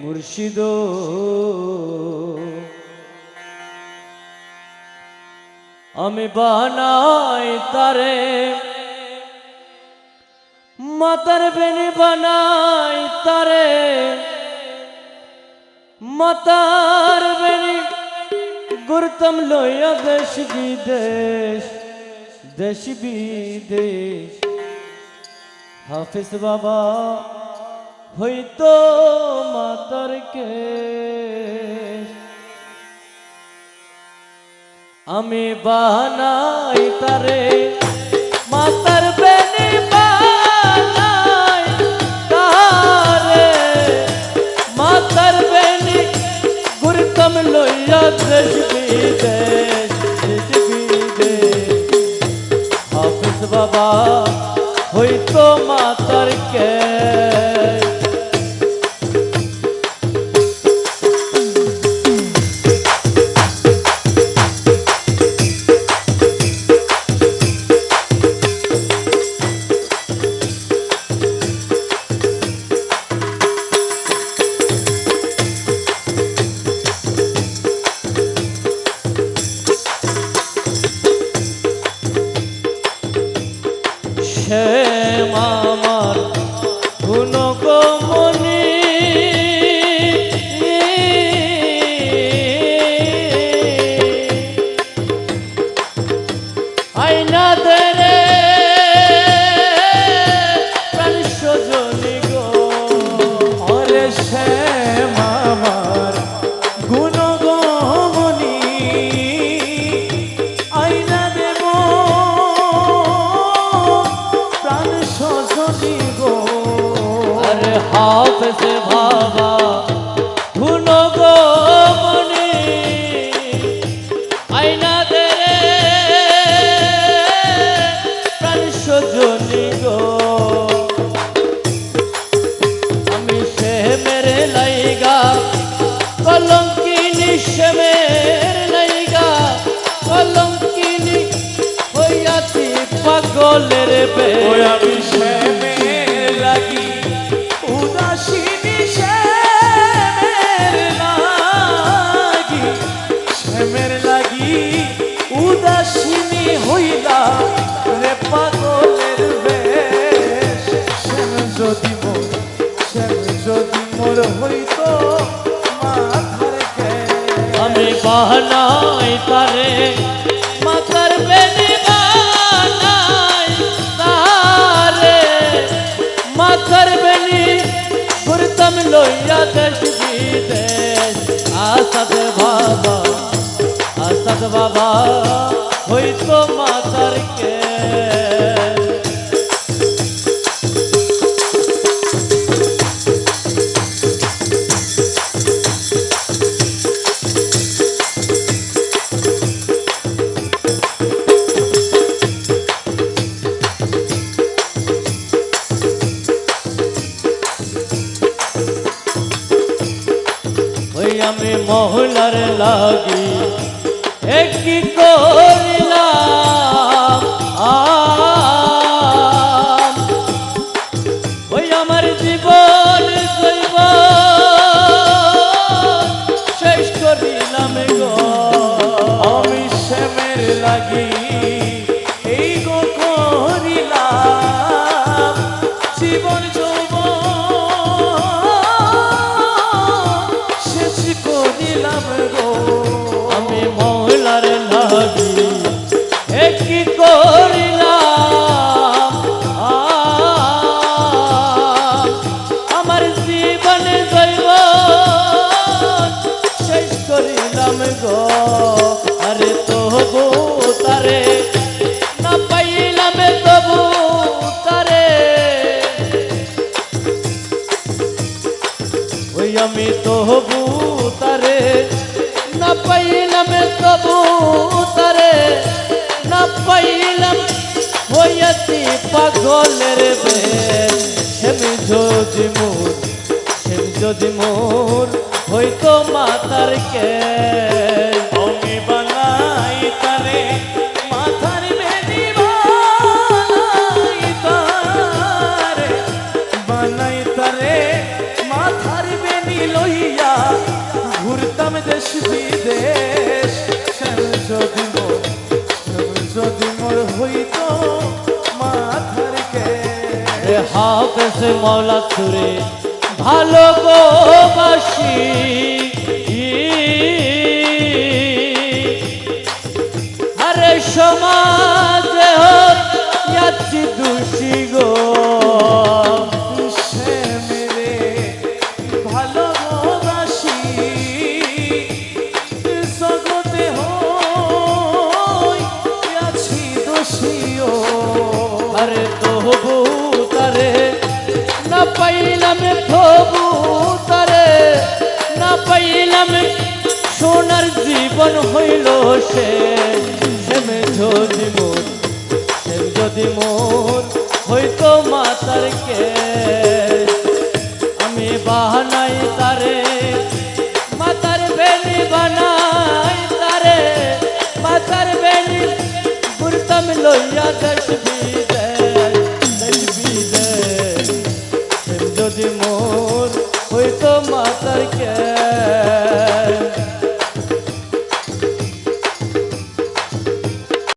মুর্শিদ। আমি বানাই তারে, মাতার বেনি বানাই তারে, মাতার বেনি গুরতম লইয়া দেশ বিদেশ দেশ বিদেশ। হাফিজ বাবা হইতো মাতার কে আমি বানাই তারে, মাতার বেনি বানাই তারে। মাতার বেনি গুরতম লইয়া দেশ বিদেশ দেশ বিদেশ হাফিজ বাবা, হইতো মাতার কে সে আমার গুণগমনি আইনা দেরে হাফেজ বাবা গুণগমনি আইনা দে রে প্রাণ সজনি গো। আমি সে মেরে লাইগা, কলঙ্কিনি সে পাগলের বে আমি শ্যামের বাবা হইতো মাতার কে। আমি মহলার লাগি। একই করিলাম। করিলাম গো আরে তবু তারে না পাইলাম তবু তারে ওই আমি তবু তারে না পাইলাম তবু তারে না পাইলাম হইয়াছি পাগলের বেশ সেমি যদি মোর সেমি যদি মোর হইতো মাতার কে আমি বানাই তারে মাথার বেদি তারে। বানাই তারে মাথার বেদি লই লইয়া ঘুরতাম দেশ বিদেশ। যদি মোর যদি মোর হইতো মাথার কে হাফেজ মৌলা তুরে ভালো গো বাসি আরে সমাজ সে সেমে যদি মোর সেম যদি মোর হইতো মাতার কে আমি বাহানাই তারে, মাতার বেনি বানাই তারে। মাতার বেনি ঘুরতাম লইয়া দেশ